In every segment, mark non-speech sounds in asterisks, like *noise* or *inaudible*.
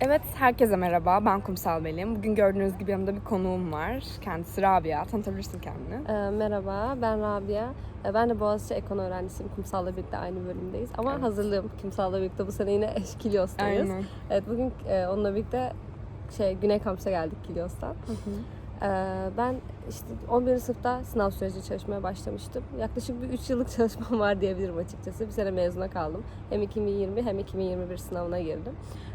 Evet, herkese merhaba. Ben Kumsal Belim. Bugün gördüğünüz gibi yanımda bir konuğum var. Kendisi Rabia. Tanıtabilirsin kendini. Ee, merhaba, ben Rabia. Ee, ben de Boğaziçi Ekonomi öğrencisiyim. Kumsal'la birlikte aynı bölümdeyiz. Ama Evet. hazırlığım Kumsal'la birlikte bu sene yine *laughs* Kilios'tayız. Aynen. Evet, bugün e, onunla birlikte şey Güney Kampüs'e geldik Kilios'tan. Ee, ben işte 11. sınıfta sınav süreci çalışmaya başlamıştım. Yaklaşık bir 3 yıllık *laughs* çalışmam var diyebilirim açıkçası. Bir sene mezuna kaldım. Hem 2020 hem 2021 sınavına girdim.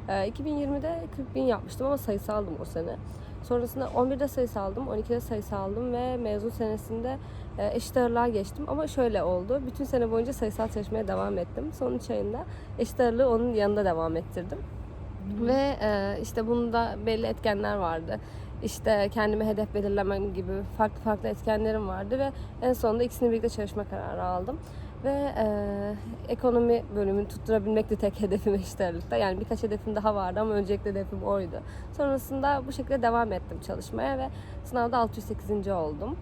Ee, 2020'de 40 bin yapmıştım ama sayısı aldım o sene. Sonrasında 11'de sayısı aldım, 12'de sayısı aldım ve mezun senesinde e, eşit ağırlığa geçtim. Ama şöyle oldu, bütün sene boyunca sayısal çalışmaya devam ettim. Son 3 ayında eşit ağırlığı onun yanında devam ettirdim. Ve e, işte bunda belli etkenler vardı. İşte kendime hedef belirlemem gibi farklı farklı etkenlerim vardı ve en sonunda ikisini birlikte çalışma kararı aldım. Ve e, ekonomi bölümünü tutturabilmekti tek *laughs* hedefim eşit ağırlıkta. Yani birkaç hedefim daha vardı ama öncelikle hedefim oydu. Sonrasında bu şekilde devam ettim çalışmaya ve sınavda 608. oldum.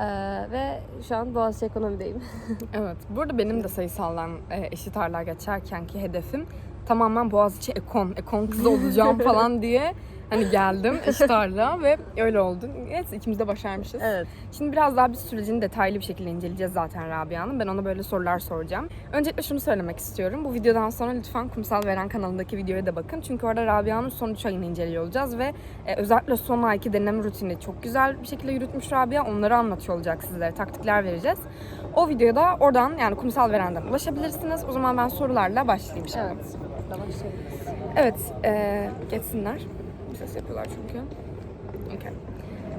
E, ve şu an Boğaziçi Ekonomi'deyim. *laughs* Evet. Burada benim de sayısaldan e, eşit ağırlığa geçerkenki hedefim tamamen Boğaziçi Ekon, Ekon kızı olacağım *laughs* falan diye hani geldim *laughs* ağırlığa ve öyle oldu. Evet ikimiz de başarmışız. evet. Şimdi biraz daha bir sürecini detaylı bir şekilde inceleyeceğiz zaten Rabia'nın. Ben ona böyle sorular soracağım. Öncelikle şunu söylemek istiyorum. Bu videodan sonra lütfen Kumsal Veren kanalındaki videoya da bakın. Çünkü orada Rabia'nın son 3 ayını inceliyor olacağız ve e, özellikle son ayki deneme rutinini çok güzel bir şekilde yürütmüş Rabia. Onları anlatıyor olacak sizlere. Taktikler vereceğiz. O videoda oradan yani Kumsal Veren'den ulaşabilirsiniz. O zaman ben sorularla başlayayım şimdi. Evet. Evet, e, geçsinler. Ses yapıyorlar çünkü. Okey.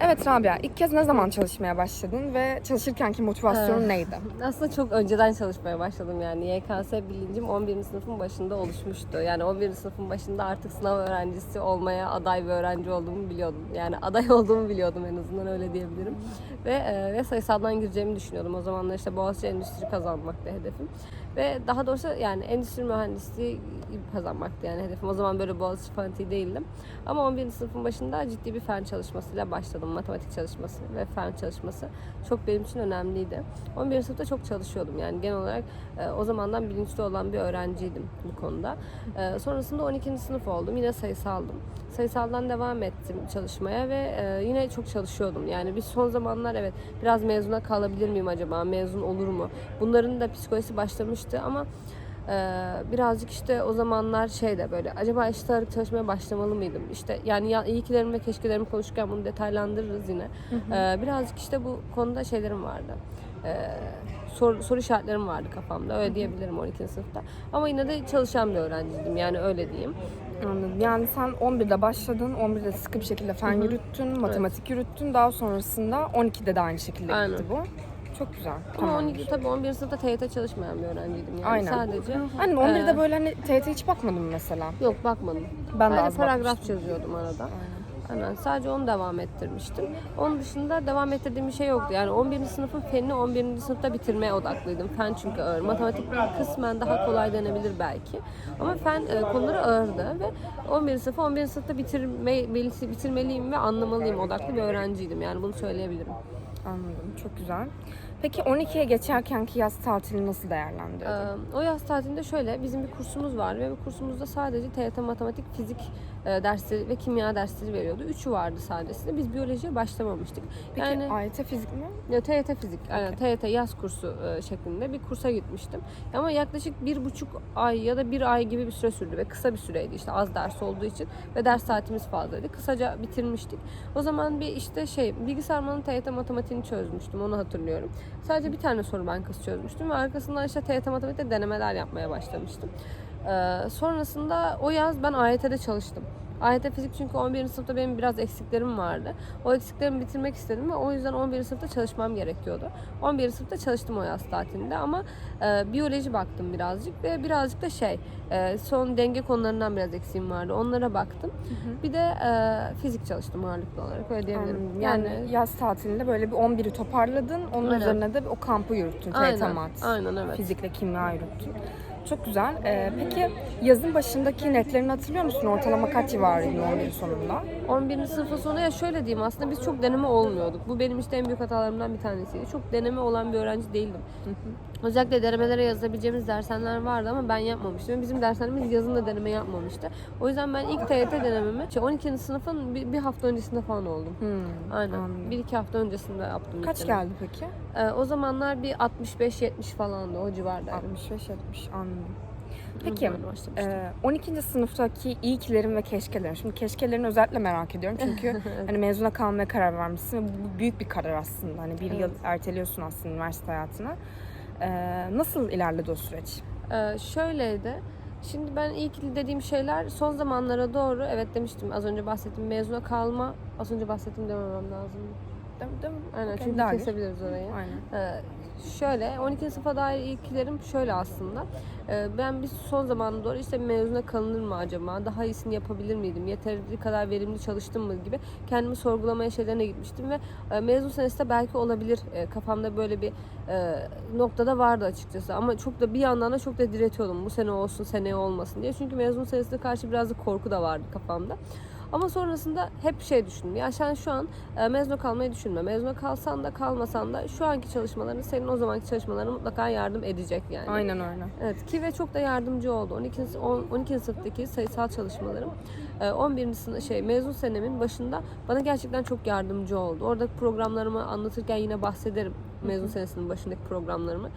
Evet Rabia, ilk kez ne zaman çalışmaya başladın ve çalışırkenki motivasyonun neydi? Aslında çok önceden çalışmaya başladım yani. YKS bilincim 11. sınıfın başında oluşmuştu. Yani 11. sınıfın başında artık sınav öğrencisi olmaya aday bir öğrenci olduğumu biliyordum. Yani aday *laughs* olduğumu biliyordum en azından öyle diyebilirim. Ve, e, ve sayısaldan gireceğimi düşünüyordum. O zamanlar işte Boğaziçi Endüstri kazanmaktı hedefim. Ve daha doğrusu yani endüstri mühendisliği kazanmaktı yani hedefim. O zaman böyle Boğaziçi fanatiği değildim. Ama 11. sınıfın başında ciddi bir fen çalışmasıyla başladım. Matematik çalışması ve fen çalışması çok benim için önemliydi. 11. sınıfta çok çalışıyordum. Yani genel olarak e, o zamandan bilinçli olan bir öğrenciydim bu konuda. E, sonrasında 12. sınıf oldum. Yine sayısaldım. Sayısaldan devam ettim çalışmaya ve e, yine çok çalışıyordum. Yani biz son zamanlar evet biraz mezuna kalabilir miyim acaba? Mezun olur mu? Bunların da psikolojisi başlamıştı ama birazcık işte o zamanlar şeyde böyle acaba eşit ağırlık çalışmaya başlamalı mıydım? İşte yani ya, iyikilerim ve keşkelerimi konuşurken bunu detaylandırırız yine. Ee, birazcık işte bu konuda şeylerim vardı. Ee, soru, soru işaretlerim vardı kafamda öyle diyebilirim 12. sınıfta. Ama yine de çalışan bir öğrenciydim yani öyle diyeyim. Anladım. Yani sen 11'de başladın, 11'de sıkı bir şekilde fen yürüttün, matematik yürüttün. Daha sonrasında 12'de de aynı şekilde Aynen. gitti bu. Çok güzel. Ama Tamamdır. 12 tabii 11. sınıfta TYT çalışmayan bir öğrenciydim yani Aynen. sadece. Hani 11'de Ee, böyle hani TYT hiç bakmadın mı mesela? Yok bakmadım. Ben de az paragraf bakmıştım. çözüyordum arada. Aynen. Sadece onu devam ettirmiştim. Onun dışında devam ettirdiğim bir şey yoktu. Yani 11. sınıfın fenini 11. sınıfta bitirmeye odaklıydım. Fen çünkü ağır. Matematik kısmen daha kolay denebilir belki. Ama fen e, konuları ağırdı ve 11. sınıfı 11. sınıfta bitirme, bitirmeliyim ve anlamalıyım odaklı bir öğrenciydim. Yani bunu söyleyebilirim. Anladım. Çok güzel. Peki 12'ye geçerkenki yaz tatilini nasıl değerlendirdin? Ee, o yaz tatilinde şöyle bizim bir kursumuz var ve bu kursumuzda sadece TYT matematik, fizik dersleri ve kimya dersleri veriyordu. Üçü vardı sadece. Biz biyolojiye başlamamıştık. Peki yani AYT fizik mi? ya TYT fizik, aynen TYT yaz kursu e, şeklinde bir kursa gitmiştim. Ama yaklaşık bir buçuk ay ya da bir ay gibi bir süre sürdü ve kısa bir süreydi işte az ders olduğu için ve ders saatimiz fazlaydı. Kısaca bitirmiştik. O zaman bir işte şey bilgisayar mühendisliğinin TYT matematiğini çözmüştüm onu hatırlıyorum. Sadece bir tane soru bankası çözmüştüm ve arkasından işte TYT matematikte denemeler yapmaya başlamıştım. Ee, sonrasında o yaz ben AYT'de çalıştım. AYT fizik çünkü 11. sınıfta benim biraz eksiklerim vardı. O eksiklerimi bitirmek istedim ve o yüzden 11. sınıfta çalışmam gerekiyordu. 11. sınıfta çalıştım o yaz tatilinde ama e, biyoloji baktım birazcık ve birazcık da şey e, son denge konularından biraz eksiğim vardı. Onlara baktım. Bir de e, fizik çalıştım ağırlıklı olarak öyle diyebilirim. Anladım. Yani, yaz tatilinde böyle bir 11'i toparladın. Onun Aynen. üzerine de o kampı yürüttün. Aynen, aynen evet. Fizikle kimya yürüttün. Çok güzel. Ee, peki yazın başındaki netlerini hatırlıyor musun? Ortalama kaç civarıydı 11 sonunda? 11. sınıfın sonu ya şöyle diyeyim aslında biz çok deneme olmuyorduk. Bu benim işte en büyük hatalarımdan bir tanesiydi. Çok deneme olan bir öğrenci değildim. Özellikle denemelere yazabileceğimiz dershaneler vardı ama ben yapmamıştım. Bizim dershanemiz yazın da deneme yapmamıştı. O yüzden ben ilk TYT denememi işte 12. sınıfın bir, bir hafta öncesinde falan oldum. Hmm, Aynen. anladım. Bir iki hafta öncesinde yaptım. Kaç geldi peki? Ee, o zamanlar bir 65-70 falandı o civardaydı. 65-70 anladım. Peki civarda başlamıştım. e, 12. sınıftaki iyikilerin ve keşkelerin. Şimdi keşkelerini özellikle merak ediyorum çünkü *laughs* hani mezuna kalmaya karar vermişsin ve bu büyük bir karar aslında. Hani bir yıl Evet. erteliyorsun aslında üniversite hayatını. E, nasıl ilerledi o süreç? Ee, şöyleydi. Şimdi ben ilk dediğim şeyler son zamanlara doğru evet demiştim az önce bahsettiğim mezuna kalma. Az önce bahsettim dememem lazım. Değil, mi? değil mi? Aynen Okey, çünkü daha kesebiliriz orayı. Aynen. Ee, şöyle 12. sınıfa dair ilklerim şöyle aslında. Ee, ben bir son zamana doğru işte mezuna kalınır mı acaba? Daha iyisini yapabilir miydim? Yeteri kadar verimli çalıştım mı gibi kendimi sorgulamaya şeylerine gitmiştim ve e, mezun senesinde belki olabilir. E, kafamda böyle bir e, noktada vardı açıkçası. Ama çok da bir yandan da çok da diretiyordum. Bu sene olsun, seneye olmasın diye. Çünkü mezun senesine karşı biraz da korku da vardı kafamda. Ama sonrasında hep şey düşündüm. Ya sen şu an e, mezuna kalmayı düşünme. Mezuna kalsan da kalmasan da şu anki çalışmaların senin o zamanki çalışmalarına mutlaka yardım edecek yani. Aynen öyle. Evet ki ve çok da yardımcı oldu. 12. on- 12. sınıftaki sayısal çalışmalarım e, 11. sınıf şey mezun senemin başında bana gerçekten çok yardımcı oldu. Orada programlarımı anlatırken yine bahsederim mezun senesinin başındaki programlarımı.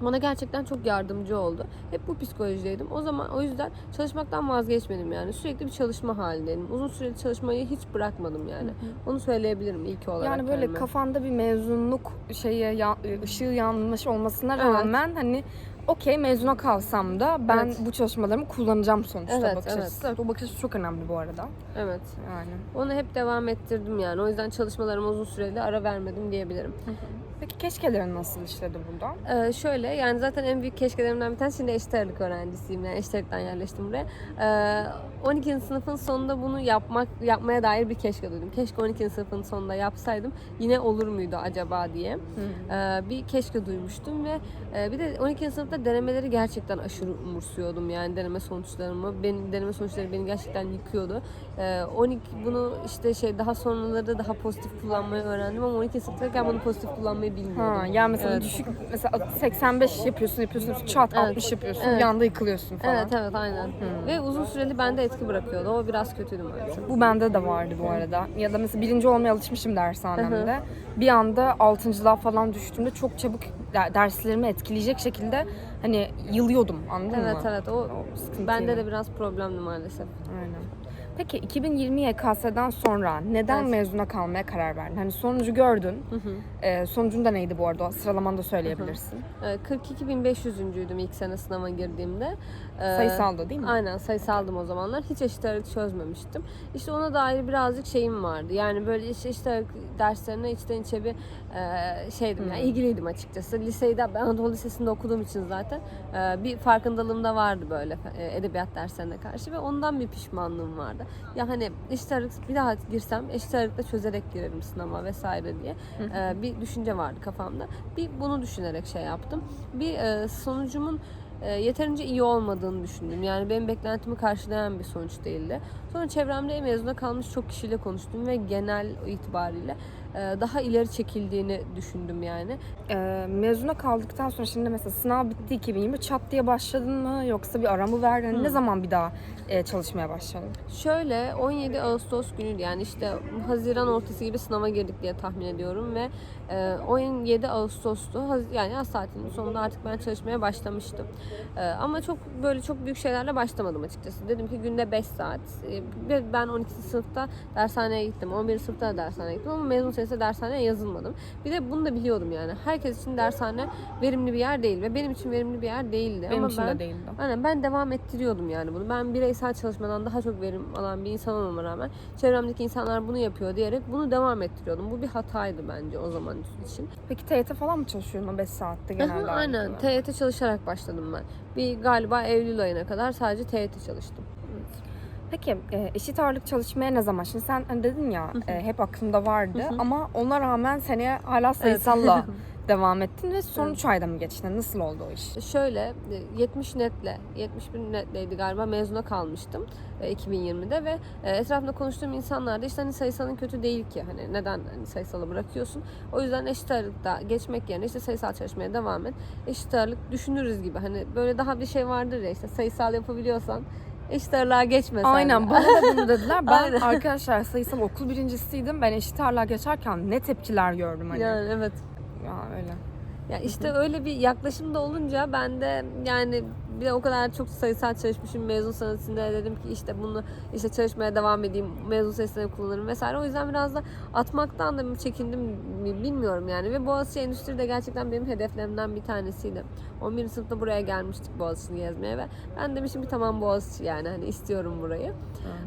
Bana gerçekten çok yardımcı oldu. Hep bu psikolojideydim. O zaman o yüzden çalışmaktan vazgeçmedim yani. Sürekli bir çalışma halindeydim. Uzun süreli çalışmayı hiç bırakmadım yani. Onu söyleyebilirim ilk olarak. Yani böyle kendime. kafanda bir mezunluk şeye ya, ışığı yanmış olmasına Evet. rağmen hani okey mezuna kalsam da ben Evet. bu çalışmalarımı kullanacağım sonuçta Evet, bakış evet. açısı. Evet, o bakış açısı çok önemli bu arada. Evet. Yani. Onu hep devam ettirdim yani. O yüzden çalışmalarıma uzun süreli ara vermedim diyebilirim. Peki keşkelerin nasıl işledi burada? Ee, şöyle yani zaten en büyük keşkelerimden bir tanesi şimdi eşit ağırlık öğrencisiyim. Yani eşit ağırlıktan yerleştim buraya. Ee, 12. sınıfın sonunda bunu yapmak yapmaya dair bir keşke duydum. Keşke 12. sınıfın sonunda yapsaydım yine olur muydu acaba diye. Ee, bir keşke duymuştum ve e, bir de 12. sınıfta denemeleri gerçekten aşırı umursuyordum yani deneme sonuçlarımı. Benim deneme sonuçları beni gerçekten yıkıyordu. Ee, 12 bunu işte şey daha sonraları daha pozitif kullanmayı öğrendim ama 12 sınıftayken bunu pozitif kullanmayı bilmiyordum. Ha, yani mesela Evet. düşük mesela 85 yapıyorsun yapıyorsun çat Evet. 60 yapıyorsun Evet. bir anda yıkılıyorsun falan. Evet evet aynen. Ve uzun süreli bende etki bırakıyordu. O biraz kötüydü maalesef. Bu bende de vardı bu arada. Ya da mesela birinci olmaya alışmışım dershanemde. Bir anda altıncılığa falan düştüğümde çok çabuk der- derslerimi etkileyecek şekilde hani yılıyordum anladın Evet mı? evet o O sıkıntıydı. bende de biraz problemdi maalesef. Aynen. Peki 2020 YKS'den sonra neden Evet. mezuna kalmaya karar verdin? Hani sonucu gördün. Hı hı. Ee, sonucun da neydi bu arada? Sıralamanı da söyleyebilirsin. Ee, 42.500'üncüydüm ilk sene sınava girdiğimde. Ee, Sayısalda değil mi? Aynen sayısaldım o zamanlar. Hiç eşit ağırlık çözmemiştim. İşte ona dair birazcık şeyim vardı. Yani böyle eşit ağırlık derslerine içten içe bir e, şeydim yani ilgiliydim açıkçası. Liseyi de ben Anadolu Lisesi'nde okuduğum için zaten e, bir farkındalığım da vardı böyle e, edebiyat derslerine karşı ve ondan bir pişmanlığım vardı. Ya hani eşit ağırlık bir daha girsem eşit ağırlıkta çözerek girerim sınava vesaire diye e, bir düşünce vardı kafamda. Bir bunu düşünerek şey yaptım. Bir e, sonucumun e, yeterince iyi olmadığını düşündüm. Yani benim beklentimi karşılayan bir sonuç değildi. Sonra çevremde mezuna kalmış çok kişiyle konuştum ve genel itibariyle daha ileri çekildiğini düşündüm yani. Ee, mezuna kaldıktan sonra şimdi mesela sınav bitti 2020 çat diye başladın mı yoksa bir ara mı verdin? Hani Ne zaman bir daha e, çalışmaya başladın? Şöyle 17 Ağustos günü yani işte Haziran ortası gibi sınava girdik diye tahmin ediyorum ve e, 17 Ağustos'tu. Yani yaz tatilinin sonunda artık ben çalışmaya başlamıştım. E, ama çok böyle çok büyük şeylerle başlamadım açıkçası. Dedim ki günde 5 saat. E, ben 12. sınıfta dershaneye gittim. 11. sınıfta da dershaneye gittim ama mezun senesinde dershaneye yazılmadım. Bir de bunu da biliyordum yani. Herkes için dershane verimli bir yer değil ve benim için verimli bir yer değildi. Benim ama için ben, de değildi. Aynen ben devam ettiriyordum yani bunu. Ben bireysel çalışmadan daha çok verim alan bir insan olmama rağmen çevremdeki insanlar bunu yapıyor diyerek bunu devam ettiriyordum. Bu bir hataydı bence o zaman için. Peki TYT falan mı çalışıyorsun o 5 saatte genelde? Aynen. TYT çalışarak başladım ben. Bir galiba Eylül ayına kadar sadece TYT çalıştım. Peki e, eşit ağırlık çalışmaya ne zaman? Şimdi sen hani dedin ya e, hep aklımda vardı ama ona rağmen seneye hala sayısalla *laughs* devam ettin ve son 3 ayda mı geçtin? Nasıl oldu o iş? Şöyle e, 70 netle, 71 netleydi galiba mezuna kalmıştım e, 2020'de ve e, etrafımda konuştuğum insanlar da işte hani sayısalın kötü değil ki hani neden hani sayısalı bırakıyorsun. O yüzden eşit ağırlıkta geçmek yerine işte sayısal çalışmaya devam et. Eşit ağırlık düşünürüz gibi hani böyle daha bir şey vardır ya işte sayısal yapabiliyorsan eşit ağırlığa geçme sen. Aynen bana da bunu dediler. *laughs* Ben Aynen. arkadaşlar sayısal okul birincisiydim. Ben eşit ağırlığa geçerken ne tepkiler gördüm hani. Yani evet. Ya öyle. Ya işte öyle bir yaklaşım da olunca ben de yani bir de o kadar çok sayısal çalışmışım mezun sanatında dedim ki işte bunu işte çalışmaya devam edeyim mezun sayısını kullanırım vesaire. O yüzden biraz da atmaktan da çekindim mi bilmiyorum yani. Ve Boğaziçi Endüstri de gerçekten benim hedeflerimden bir tanesiydi. 11. sınıfta buraya gelmiştik Boğaziçi'ni gezmeye ve ben demişim ki tamam Boğaziçi yani hani istiyorum burayı.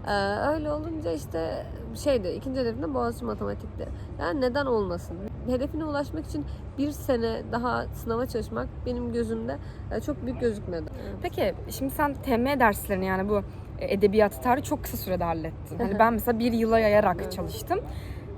Ee, öyle olunca işte şeydi ikinci hedefim de Boğaziçi Matematik'ti. Yani neden olmasın? Hedefine ulaşmak için bir sene daha sınava çalışmak benim gözümde çok büyük gözükmedi. Peki şimdi sen TM derslerini yani bu e, edebiyat tarihi çok kısa sürede hallettin. Hani *laughs* ben mesela bir yıla yayarak çalıştım.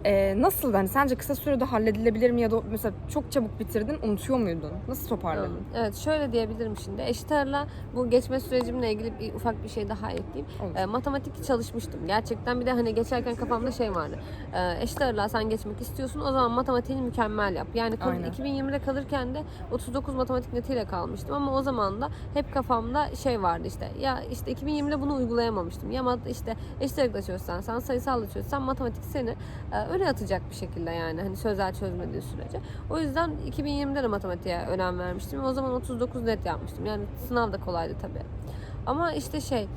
Ee, nasıl hani sence kısa sürede halledilebilir mi ya da mesela çok çabuk bitirdin unutuyor muydun? Nasıl toparladın? Evet şöyle diyebilirim şimdi. Eşit ağırlığa bu geçme sürecimle ilgili bir ufak bir şey daha ekleyeyim. Olur. E, matematik çalışmıştım. Gerçekten bir de hani geçerken kafamda şey vardı. E, eşit ağırlığa sen geçmek istiyorsun o zaman matematiğini mükemmel yap. Yani Aynen. 2020'de kalırken de 39 matematik netiyle kalmıştım ama o zaman da hep kafamda şey vardı işte. Ya işte 2020'de bunu uygulayamamıştım. Ya işte eşit ağırlıkla çözsen, sen sayısalla çözsen matematik seni e, öne atacak bir şekilde yani hani sözel çözmediği sürece. O yüzden 2020'de de matematiğe önem vermiştim. O zaman 39 net yapmıştım. Yani sınav da kolaydı tabii. Ama işte şey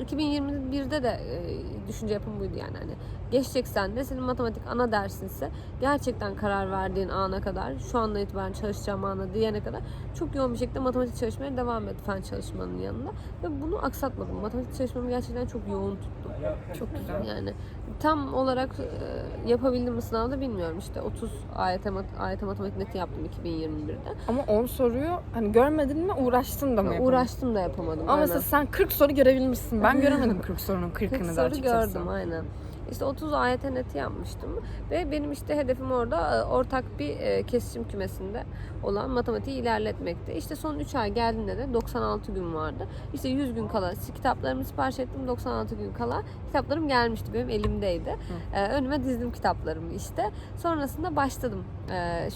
2021'de de e, düşünce yapım buydu yani hani geçeceksen de senin matematik ana dersinse gerçekten karar verdiğin ana kadar şu andan itibaren çalışacağım ana diyene kadar çok yoğun bir şekilde matematik çalışmaya devam et fen çalışmanın yanında ve bunu aksatmadım. Matematik çalışmamı gerçekten çok yoğun tuttum. Çok güzel. Yani tam olarak e, yapabildim mi sınavda bilmiyorum işte 30 AYT, AYT matematik neti yaptım 2021'de. Ama 10 soruyu hani görmedin mi uğraştın da mı yapamadın? Uğraştım da yapamadım. Ama aynen. mesela sen 40 soru görebilmişsin. Ben göremedim 40 sorunun 40 40'ını da soru açıkçası. gördüm aynen. İşte 30 AYT neti yapmıştım ve benim işte hedefim orada e, ortak bir e, kesişim kümesinde olan matematiği ilerletmekti. İşte son 3 ay geldiğinde de 96 gün vardı. İşte 100 gün kala kitaplarımı sipariş ettim 96 gün kala kitaplarım gelmişti benim elimdeydi. E, önüme dizdim kitaplarımı işte. Sonrasında başladım.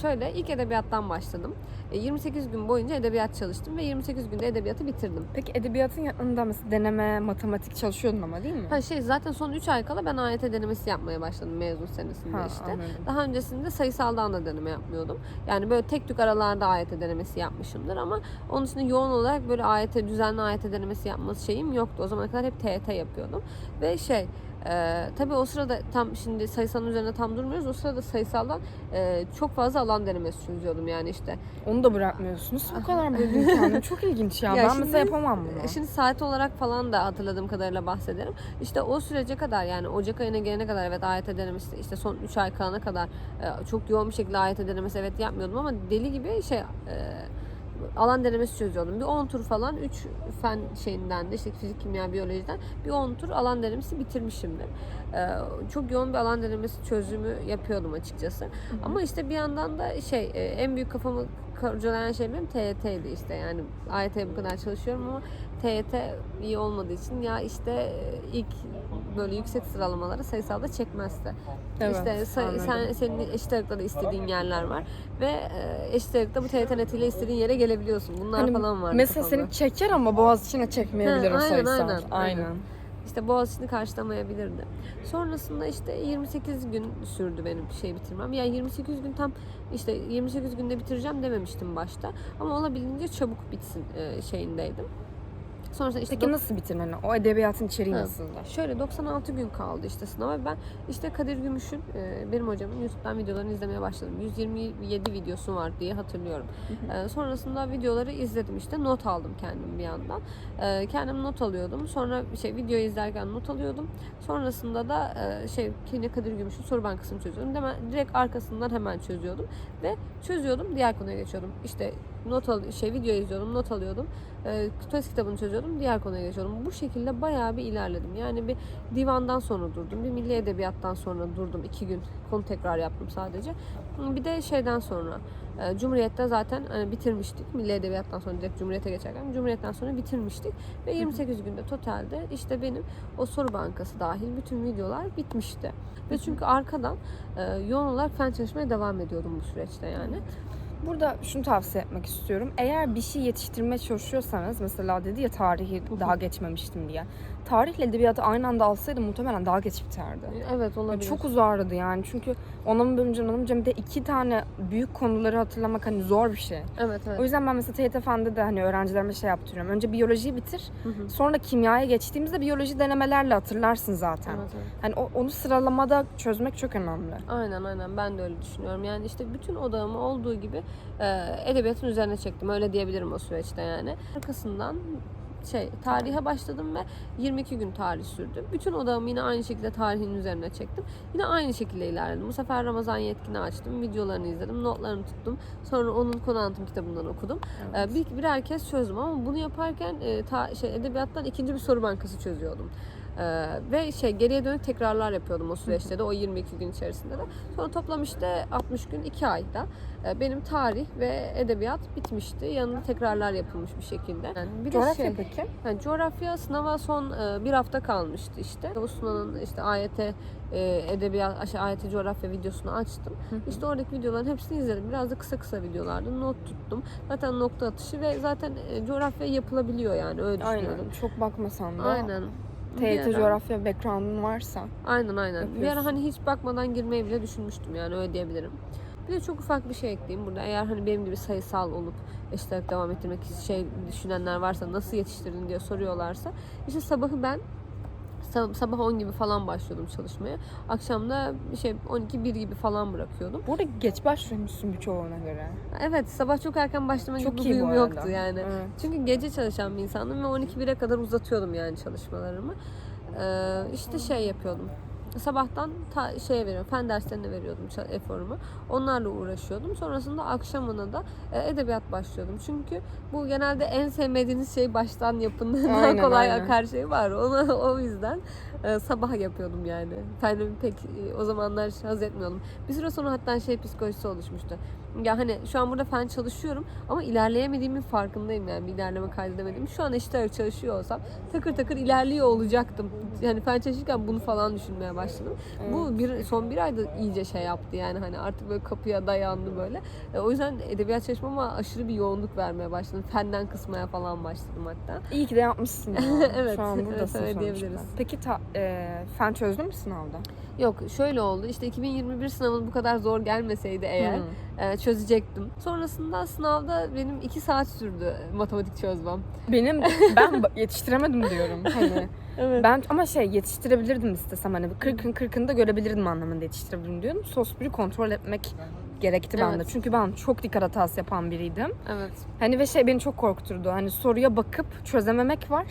Şöyle ilk edebiyattan başladım. E, 28 gün boyunca edebiyat çalıştım ve 28 günde edebiyatı bitirdim. Peki edebiyatın yanında mesela deneme, matematik çalışıyordun ama değil mi? Ha şey zaten son 3 ay kala ben AYT denemesi yapmaya başladım mezun senesinde Ha, işte. anladım. Daha öncesinde sayısaldan da deneme yapmıyordum. Yani böyle tek tük aralarda AYT denemesi yapmışımdır ama onun için yoğun olarak böyle AYT, düzenli AYT denemesi yapması şeyim yoktu. O zamana kadar hep TYT yapıyordum. Ve şey e, tabii o sırada tam şimdi sayısalın üzerine tam durmuyoruz. O sırada sayısaldan e, çok fazla alan denemesi çözüyordum yani işte. Onu da bırakmıyorsunuz. Bu kadar böldün kendini. Çok ilginç ya. *laughs* Ya ben şimdi- mesela yapamam bunu. Şimdi saat olarak falan da hatırladığım kadarıyla bahsederim. İşte o sürece kadar yani Ocak ayına gelene kadar evet AYT denemesi işte son 3 ay kalana kadar e, çok yoğun bir şekilde AYT denemesi evet yapmıyordum ama deli gibi şey e, alan denemesi çözüyordum. Bir 10 tur falan 3 fen şeyinden de işte fizik, kimya, biyolojiden bir 10 tur alan denemesi bitirmişimdir. E, çok yoğun bir alan denemesi çözümü yapıyordum açıkçası. Ama işte bir yandan da şey e, en büyük kafamı kurcalayan şey benim TYT'ydi işte yani AYT'ye bu kadar çalışıyorum ama TYT iyi olmadığı için ya işte e, ilk böyle yüksek sıralamaları sayısalda çekmezse. Evet, işte say- sen senin eşit ağırlıkta da istediğin yerler var ve e, eşit ağırlıkta bu TYT netiyle istediğin yere gelebiliyorsun. Bunlar Hani falan var. Mesela kafamda. seni çeker ama boğaz içine çekmeyebilir Ha, o aynen, sayısal. aynen, aynen. aynen. İşte Boğaziçi'ni karşılamayabilirdi. Sonrasında işte 28 gün sürdü benim şey bitirmem. Yani 28 gün tam işte 28 günde bitireceğim dememiştim başta. Ama olabildiğince çabuk bitsin e, şeyindeydim. Sonrasında işte Peki nasıl bitirdin? Hani o edebiyatın içeriği Ha. nasıldı? Şöyle 96 gün kaldı işte sınava. Ben işte Kadir Gümüş'ün e, benim hocamın YouTube'dan videolarını izlemeye başladım. 127 videosu var diye hatırlıyorum. E, sonrasında videoları izledim işte not aldım kendim bir yandan. E, kendim not alıyordum. Sonra şey videoyu izlerken not alıyordum. Sonrasında da e, şey yine Kadir Gümüş'ün soru bankasını çözüyordum. Hemen direkt arkasından hemen çözüyordum ve çözüyordum diğer konuya geçiyordum. İşte not al şey video izliyordum, not alıyordum. E, test kitabını çözüyordum, diğer konuya geçiyordum. Bu şekilde bayağı bir ilerledim. Yani bir divandan sonra durdum, bir milli edebiyattan sonra durdum. iki gün konu tekrar yaptım sadece. Bir de şeyden sonra e, Cumhuriyet'te zaten hani bitirmiştik. Milli Edebiyattan sonra direkt Cumhuriyet'e geçerken Cumhuriyet'ten sonra bitirmiştik. Ve 28 günde totalde işte benim o soru bankası dahil bütün videolar bitmişti. Ve çünkü arkadan e, yoğun olarak fen çalışmaya devam ediyordum bu süreçte yani. Burada şunu tavsiye etmek istiyorum. Eğer bir şey yetiştirmeye çalışıyorsanız mesela dedi ya tarihi daha geçmemiştim diye. Tarihle edebiyatı aynı anda alsaydım muhtemelen daha geç biterdi. Evet olabilir. Çok uzardı yani çünkü onamı bölünce onamı bir de iki tane büyük konuları hatırlamak hani zor bir şey. Evet evet. O yüzden ben mesela TYT Fen'de de hani öğrencilerime şey yaptırıyorum. Önce biyolojiyi bitir. Hı hı. Sonra kimyaya geçtiğimizde biyoloji denemelerle hatırlarsın zaten. Evet, evet. Hani onu sıralamada çözmek çok önemli. Aynen aynen ben de öyle düşünüyorum. Yani işte bütün odağımı olduğu gibi e, edebiyatın üzerine çektim. Öyle diyebilirim o süreçte yani. Arkasından şey tarihe başladım ve 22 gün tarih sürdü. Bütün odağımı yine aynı şekilde tarihin üzerine çektim. Yine aynı şekilde ilerledim. Bu sefer Ramazan yetkini açtım. Videolarını izledim. Notlarını tuttum. Sonra onun konu anlatım kitabından okudum. Evet. Ee, bir, birer kez çözdüm ama bunu yaparken e, ta, şey, edebiyattan ikinci bir soru bankası çözüyordum. Ee, ve şey geriye dönük tekrarlar yapıyordum o süreçte de o 22 gün içerisinde de. Sonra toplam işte 60 gün 2 ayda e, benim tarih ve edebiyat bitmişti. Yanında tekrarlar yapılmış bir şekilde. Yani bir de Coğrafya şey, peki? yani coğrafya sınava son e, bir hafta kalmıştı işte. O Sunan'ın işte AYT e, edebiyat, aşağı AYT coğrafya videosunu açtım. İşte oradaki videoların hepsini izledim. Biraz da kısa kısa videolardı. Not tuttum. Zaten nokta atışı ve zaten e, coğrafya yapılabiliyor yani öyle düşünüyorum. Aynen. Çok bakmasan da. Aynen. Bir TYT coğrafya background'un varsa. Aynen aynen. Bir Yapıyorsun. ara hani hiç bakmadan girmeyi bile düşünmüştüm yani öyle diyebilirim. Bir de çok ufak bir şey ekleyeyim burada. Eğer hani benim gibi sayısal olup işte devam ettirmek şey düşünenler varsa nasıl yetiştirdin diye soruyorlarsa işte sabahı ben sab- sabah 10 gibi falan başlıyordum çalışmaya. Akşam da şey 12 1 gibi falan bırakıyordum. Burada geç başlamışsın birçoğuna göre. Evet sabah çok erken başlama gibi Çok bir huyum arada. yoktu yani. Evet. Çünkü gece çalışan bir insandım ve 12-1'e kadar uzatıyordum yani çalışmalarımı. Ee, işte şey yapıyordum. Sabahtan ta şeye veriyorum, fen derslerine veriyordum eforumu. Onlarla uğraşıyordum. Sonrasında akşamına da e, edebiyat başlıyordum. Çünkü bu genelde en sevmediğiniz şey baştan yapın. *laughs* Daha kolay aynen. akar şey var. Ona o yüzden sabah yapıyordum yani. Fenimi pek e, o zamanlar haz etmiyordum. Bir süre sonra hatta şey psikolojisi oluşmuştu. Ya hani şu an burada fen çalışıyorum ama ilerleyemediğimin farkındayım yani bir ilerleme kaydedemedim. Şu an eşit ağırlık çalışıyor olsam takır takır ilerliyor olacaktım. Yani fen çalışırken bunu falan düşünmeye başladım. Bu bir son bir ayda iyice şey yaptı yani hani artık böyle kapıya dayandı böyle. E, o yüzden edebiyat çalışmama aşırı bir yoğunluk vermeye başladım. Fenden kısmaya falan başladım hatta. İyi ki de yapmışsın ya. *laughs* Evet, Şu an evet, buradasın sonuçta. diyebiliriz. Peki ta, e, fen çözdün mü sınavda? Yok şöyle oldu işte 2021 sınavın bu kadar zor gelmeseydi eğer Hmm. e, çözecektim. Sonrasında sınavda benim 2 saat sürdü matematik çözmem. Benim ben *laughs* yetiştiremedim diyorum. Hani *laughs* Evet. ben ama şey yetiştirebilirdim istesem hani 40'ın 40'ını da görebilirdim anlamında yetiştirebilirim diyorum. Sos biri kontrol etmek gerekti bende. Evet. Çünkü ben çok dikkat hatası yapan biriydim. Evet. Hani ve şey beni çok korkuturdu. Hani soruya bakıp çözememek var.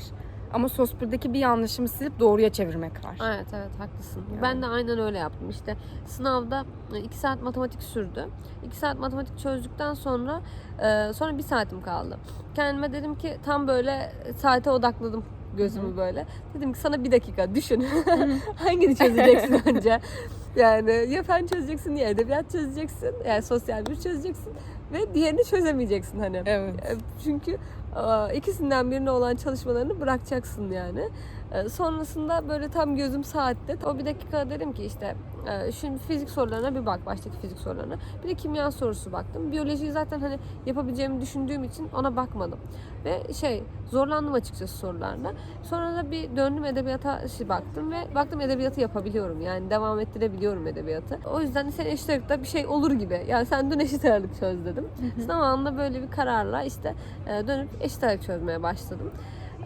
Ama sos 1'deki bir yanlışımı silip doğruya çevirmek var. Evet evet haklısın. Yani. Ben de aynen öyle yaptım. İşte sınavda 2 saat matematik sürdü. 2 saat matematik çözdükten sonra e, sonra bir saatim kaldı. Kendime dedim ki tam böyle saate odakladım gözümü böyle. Dedim ki sana bir dakika düşün. *laughs* Hangini çözeceksin *laughs* önce? Yani ya fen çözeceksin ya edebiyat çözeceksin. Yani sosyal bir çözeceksin. Ve diğerini çözemeyeceksin hani. Evet. E, Çünkü e, ikisinden birine olan çalışmalarını bırakacaksın yani. E, Sonrasında böyle tam gözüm saatte. O bir dakika dedim ki işte e, şimdi fizik sorularına bir bak baştaki fizik sorularına. Bir de kimya sorusu baktım. Biyolojiyi zaten hani yapabileceğimi düşündüğüm için ona bakmadım. Ve şey zorlandım açıkçası sorularda. Sonra da bir döndüm edebiyata baktım ve baktım edebiyatı yapabiliyorum. Yani devam ettirebiliyorum edebiyatı. O yüzden sen eşit ağırlıkta bir şey olur gibi. Yani sen dün eşit ağırlık çöz dedim. Sınav anında böyle bir kararla işte e, dönüp eşit ağırlık çözmeye başladım.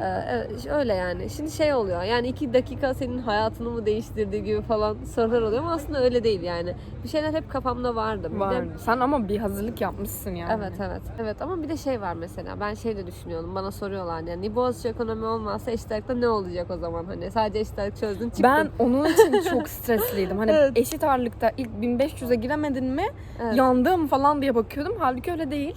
E, evet, öyle yani. Şimdi şey oluyor. Yani iki dakika senin hayatını mı değiştirdiği gibi falan sorular oluyor ama aslında öyle değil yani. Bir şeyler hep kafamda vardı. Bir de- Var. Sen ama bir hazırlık yapmışsın yani. Evet evet. Evet ama bir de şey var mesela. Ben şey de düşünüyorum. Bana soruyorlar yani Boğaziçi ekonomi olmazsa eşit ağırlıkta ne olacak o zaman? Hani sadece eşit ağırlık çözdün çıktın. Ben onun için *laughs* çok stresliydim. Hani Evet. eşit ağırlıkta ilk 1500'e giremedin mi Evet. yandım falan diye bakıyordum. Halbuki öyle değil.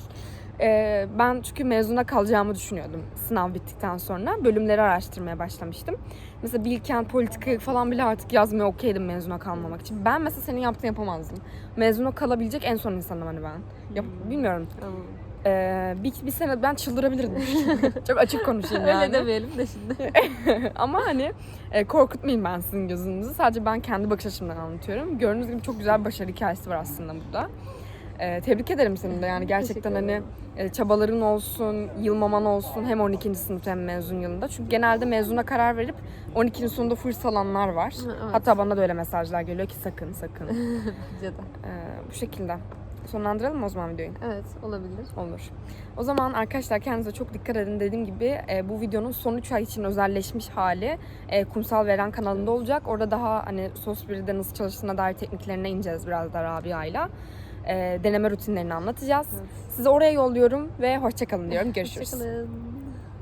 Ee, ben çünkü mezuna kalacağımı düşünüyordum sınav bittikten sonra. Bölümleri araştırmaya başlamıştım. Mesela Bilkent, politika falan bile artık yazmaya okeydim mezuna kalmamak için. Ben mesela senin yaptığını yapamazdım. Mezuna kalabilecek en son insanım hani ben. Yap, bilmiyorum. Anladım. Ee, bir, bir sene ben çıldırabilirdim. *laughs* Çok açık konuşayım yani. Öyle demeyelim de şimdi. *laughs* Ama hani e, korkutmayayım ben sizin gözünüzü. Sadece ben kendi bakış açımdan anlatıyorum. Gördüğünüz gibi çok güzel bir başarı hikayesi var aslında burada. E, tebrik ederim senin de yani gerçekten hani e, çabaların olsun, yılmaman olsun hem 12. sınıf hem mezun yılında. Çünkü genelde mezuna karar verip 12. sonunda full salanlar var. Evet. Hatta bana da öyle mesajlar geliyor ki sakın sakın. *laughs* Bence de. E, bu şekilde. Sonlandıralım mı o zaman videoyu? Evet olabilir. Olur. O zaman arkadaşlar kendinize çok dikkat edin. Dediğim gibi e, bu videonun son 3 ay için özelleşmiş hali e, Kumsal Veren kanalında olacak. Orada daha hani sos birde nasıl çalıştığına dair tekniklerine ineceğiz biraz da Rabia'yla. E, deneme rutinlerini anlatacağız. Evet. Sizi oraya yolluyorum ve hoşçakalın diyorum. Görüşürüz. Hoşçakalın.